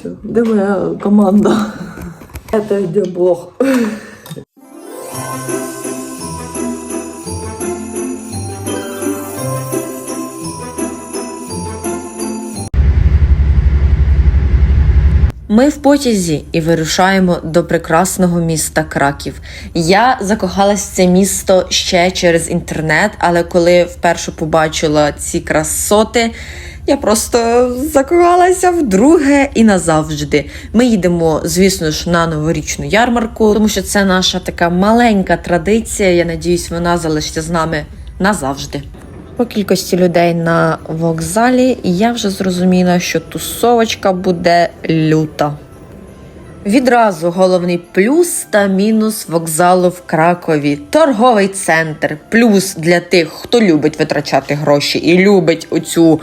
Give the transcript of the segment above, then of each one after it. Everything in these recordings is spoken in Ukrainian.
Все. Де моя команда? Это видеоблог. Ми в потязі і вирушаємо до прекрасного міста Краків. Я закохалась в це місто ще через інтернет, але коли вперше побачила ці красоти, я просто закохалася вдруге і назавжди. Ми їдемо, звісно ж, на новорічну ярмарку, тому що це наша така маленька традиція. Я надіюсь, вона залишиться з нами назавжди. По кількості людей на вокзалі я вже зрозуміла, що тусовочка буде люта. Відразу головний плюс та мінус вокзалу в Кракові. Торговий центр. Плюс для тих, хто любить витрачати гроші і любить оцю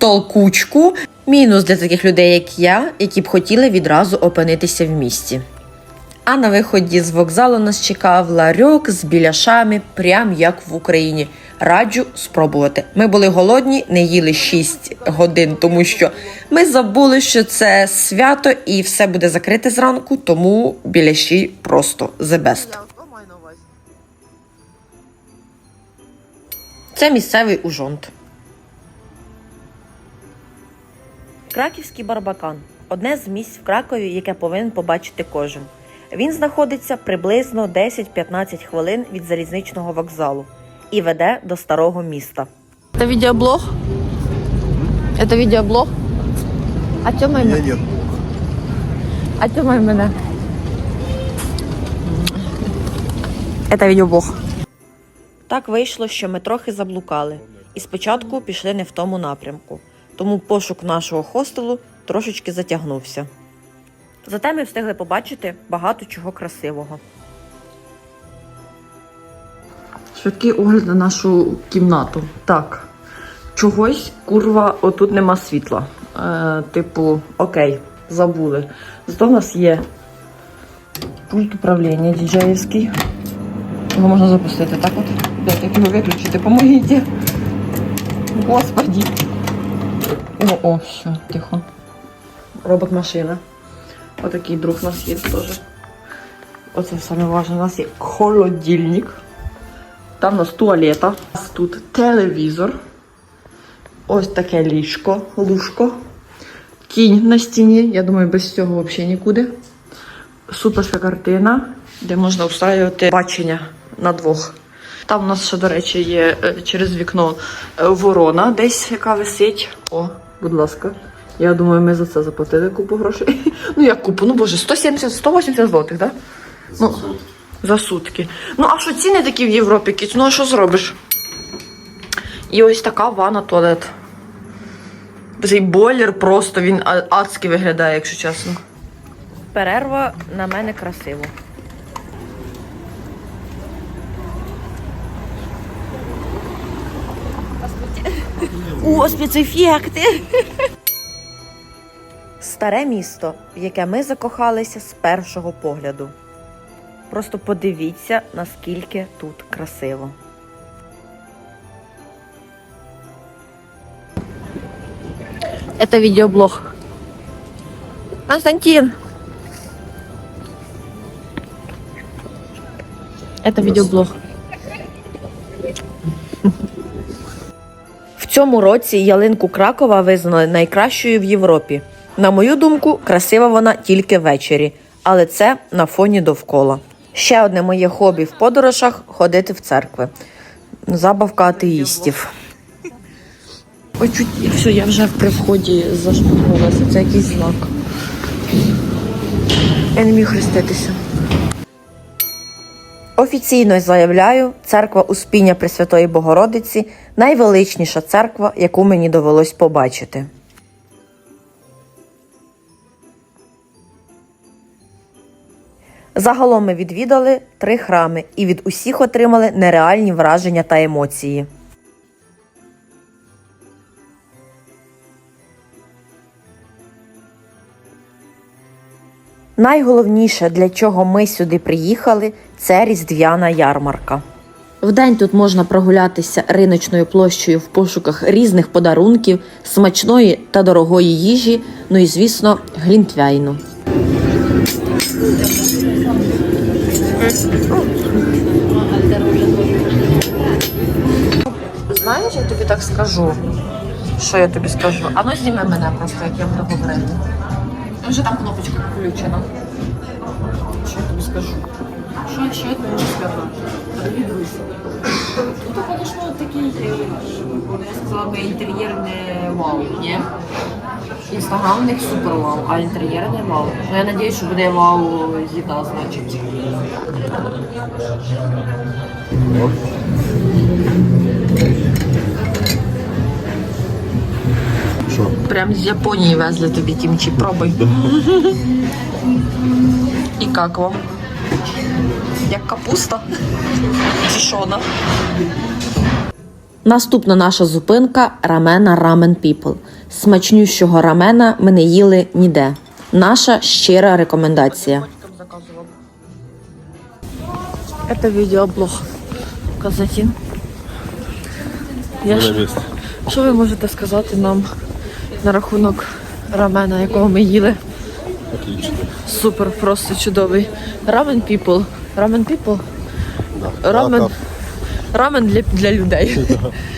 толкучку. Мінус для таких людей, як я, які б хотіли відразу опинитися в місті. А на виході з вокзалу нас чекав ларьок з біляшами, прям як в Україні. Раджу спробувати. Ми були голодні, не їли 6 годин, тому що ми забули, що це свято і все буде закрите зранку, тому біляші просто the best. Це місцевий ужонт. Краківський барбакан одне з місць в Кракові, яке повинен побачити кожен. Він знаходиться приблизно 10-15 хвилин від залізничного вокзалу і веде до старого міста. Это видеоблог? Это видеоблог? А тьомай мене. нет. А тьомай мене. Это видеоблог. Так вийшло, що ми трохи заблукали, і спочатку пішли не в тому напрямку, тому пошук нашого хостелу трошечки затягнувся. Зате ми встигли побачити багато чого красивого. Швидкий огляд на нашу кімнату. Так. Чогось, курва, отут нема світла. Е, типу, окей, забули. Зато в нас є пульт управління діджеївський. Його можна запустити, так от. Як його виключити? Помогіть. Господі. О, о, все, тихо. Робот машина. Отакий друг у нас є теж. Оце саме важне. У нас є холодильник. Там у нас туалета. У нас тут телевізор. Ось таке ліжко, лужко. Кінь на стіні. Я думаю, без цього взагалі нікуди. Суперська картина, де можна вставити бачення на двох. Там у нас ще, до речі, є е, через вікно е, ворона десь, яка висить. О, будь ласка. Я думаю, ми за це заплатили купу грошей. Ну, як купу, ну боже, 170, 180 злотих, так? Да? Ну, за сутки. Ну, а що ціни такі в Європі? Кіць? Ну, а що зробиш? І ось така ванна туалет. Цей бойлер просто він адськи виглядає, якщо чесно. Перерва на мене красиво. О, спецефекти! Старе місто, в яке ми закохалися з першого погляду. Просто подивіться, наскільки тут красиво. Это видеоблог. Константин. Это видеоблог. Цьому році ялинку Кракова визнали найкращою в Європі. На мою думку, красива вона тільки ввечері, але це на фоні довкола. Ще одне моє хобі в подорожах ходити в церкви. Забавка атеїстів. Ой, все, я вже при вході зашпурнулася. Це якийсь знак. Я не міг хреститися. Офіційно заявляю, церква Успіння Пресвятої Богородиці найвеличніша церква, яку мені довелось побачити. Загалом ми відвідали три храми і від усіх отримали нереальні враження та емоції. Найголовніше, для чого ми сюди приїхали, це різдвяна ярмарка. Вдень тут можна прогулятися риночною площею в пошуках різних подарунків, смачної та дорогої їжі, ну і звісно, глінтвейну. Знаєш, я тобі так скажу. Що я тобі скажу? А ну зніми мене просто, як я буду говорити. Вже там кнопочка включена. Що я тобі скажу? Що, я тобі можу сказати? Дорогі друзі. Ну, то, звісно, такий, е, я сказала би, інтер'єр не вау, ні? Інстаграм у них супер вау, а інтер'єр не вау. Ну, я надіюсь, що буде вау їда, значить. Прям з Японії везли тобі кімчі. Пробуй. І як вам? Як капуста? Тішона. Наступна наша зупинка рамена Ramen People. Смачнющого рамена ми не їли ніде. Наша щира рекомендація. Это видеоблог. Казатін. Я ж... Що ви можете сказати нам на рахунок рамена, якого ми їли? Отлично. Супер, просто чудовий. Рамен people. Рамен people. Да. Рамен. Рамен для, для людей.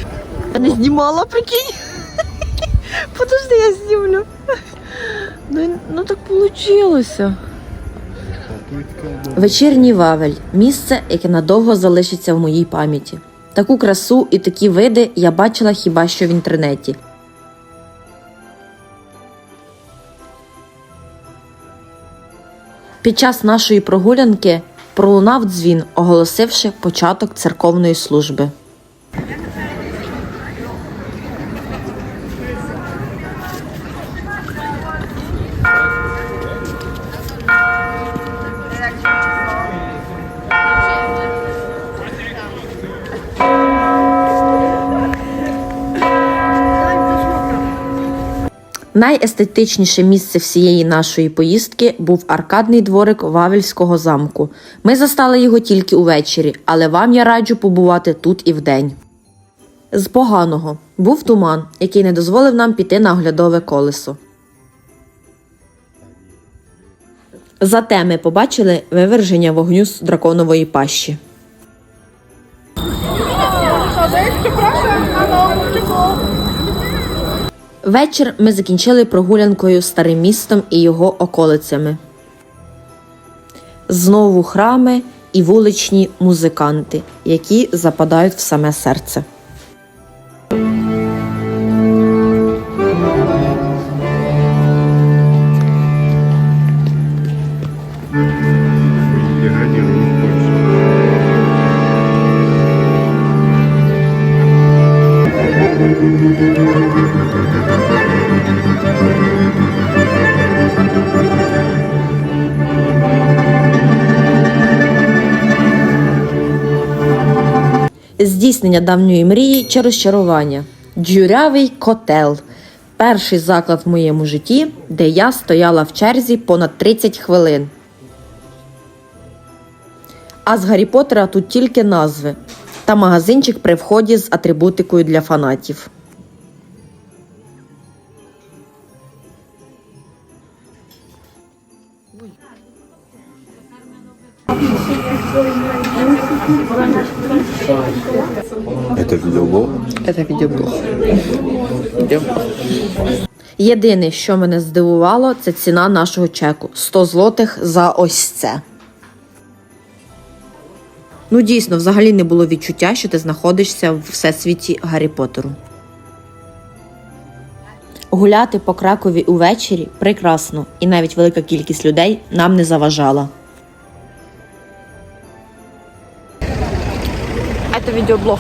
Я не знімала, прикинь. Подожди, я знімлю. Ну, ну так вийшло. Вечірній Вавель місце, яке надовго залишиться в моїй пам'яті. Таку красу і такі види я бачила хіба що в інтернеті. Під час нашої прогулянки пролунав дзвін, оголосивши початок церковної служби. Найестетичніше місце всієї нашої поїздки був аркадний дворик Вавельського замку. Ми застали його тільки увечері, але вам я раджу побувати тут і вдень. З поганого був туман, який не дозволив нам піти на оглядове колесо. Зате ми побачили виверження вогню з драконової пащі. Вечір ми закінчили прогулянкою старим містом і його околицями. Знову храми і вуличні музиканти, які западають в саме серце. Здійснення давньої мрії чи розчарування. Джурявий котел. Перший заклад в моєму житті, де я стояла в черзі понад 30 хвилин. А з Гаррі Поттера тут тільки назви та магазинчик при вході з атрибутикою для фанатів. Это видеоблог? Це відеоблог. Єдине, що мене здивувало, це ціна нашого чеку 100 злотих за ось це. Ну, дійсно, взагалі не було відчуття, що ти знаходишся в всесвіті Гаррі Поттеру. Гуляти по Кракові увечері прекрасно, і навіть велика кількість людей нам не заважала. Это видеоблог.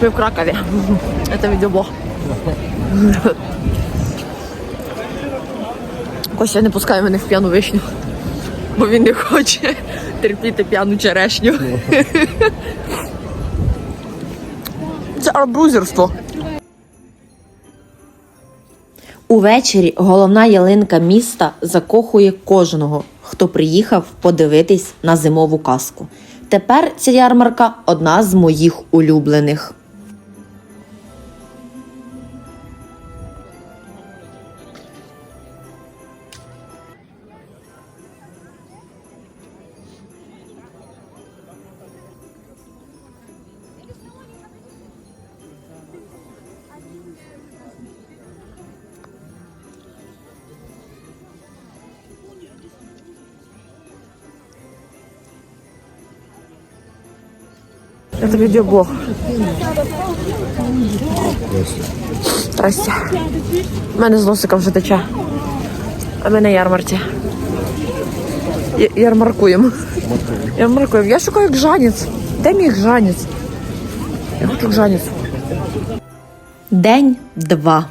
Мы в Кракове. Это видеоблог. Костя не пускає мене в п'яну вишню, бо він не хоче терпіти п'яну черешню. Це арбузерство. Увечері головна ялинка міста закохує кожного, хто приїхав подивитись на зимову казку. Тепер ця ярмарка одна з моїх улюблених. Це відеоблог. Здрасте. У мене з носика вже тече. А ми на ярмарці. Я- Ярмаркуємо. Ярмаркуємо. Я шукаю гжанець. Де мій гжанець? Я хочу гжанець. День два.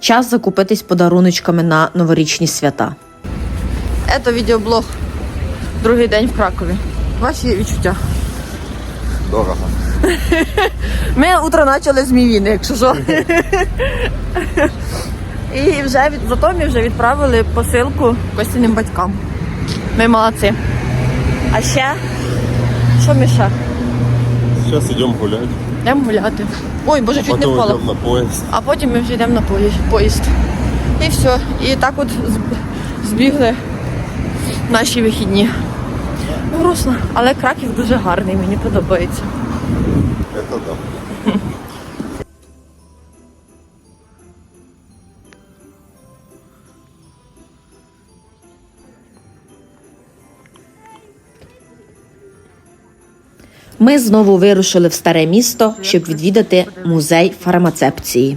Час закупитись подаруночками на новорічні свята. Це відеоблог. Другий день в Кракові. Ваші відчуття. Дорого. Ми утро почали з Мівіни, якщо що. І вже від зато ми вже відправили посилку Костяним батькам. Ми молодці. А ще що ми ще? Сейчас идем гулять. Йдемо гуляти. Ой, боже, чуть не впала. на поезд. А потім ми вже йдемо на поїзд. поїзд. І все. І так от збігли наші вихідні. Грустно, але Краків дуже гарний, мені подобається. Это да. Ми знову вирушили в старе місто, щоб відвідати музей фармацепції.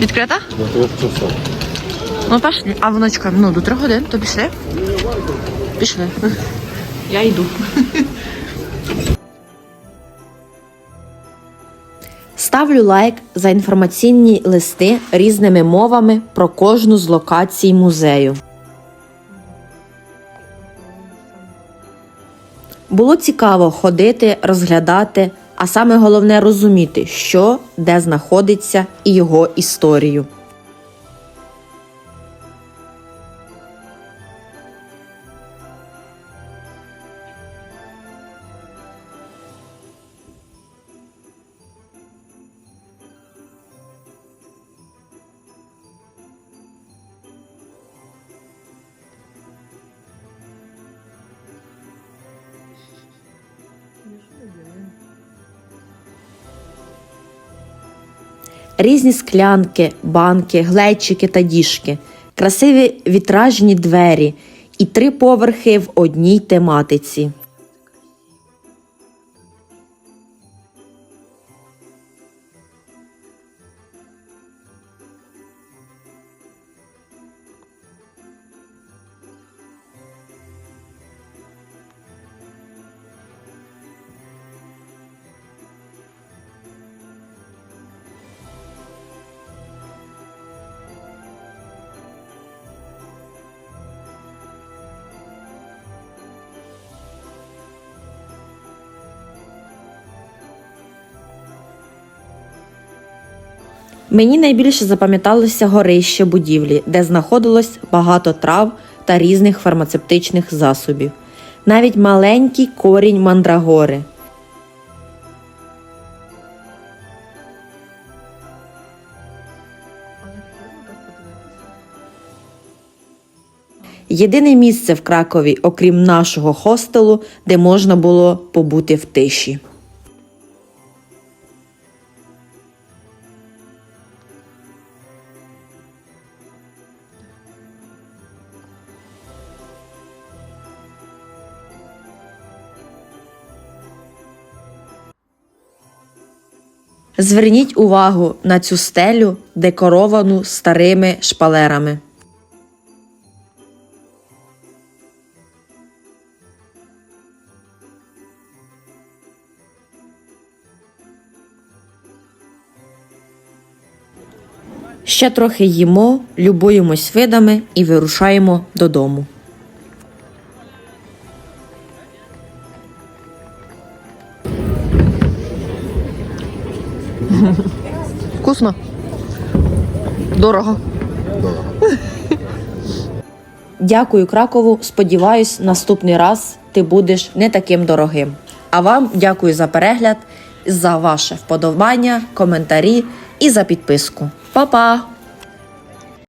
Відкрита? Трех часов. Ну пішли. А воно чекає, ну до трьох годин, то пішли. Пішли. Я йду. Ставлю лайк за інформаційні листи різними мовами про кожну з локацій музею. Було цікаво ходити, розглядати, а саме головне розуміти, що де знаходиться і його історію. Різні склянки, банки, глечики та діжки, красиві вітражні двері і три поверхи в одній тематиці. Мені найбільше запам'яталося горище будівлі, де знаходилось багато трав та різних фармацевтичних засобів, навіть маленький корінь мандрагори. Єдине місце в Кракові, окрім нашого хостелу, де можна було побути в тиші. Зверніть увагу на цю стелю, декоровану старими шпалерами. Ще трохи їмо, любуємось видами і вирушаємо додому. Вкусно. Дорого. Дякую, Кракову. Сподіваюсь, наступний раз ти будеш не таким дорогим. А вам дякую за перегляд, за ваше вподобання, коментарі і за підписку. Па-па!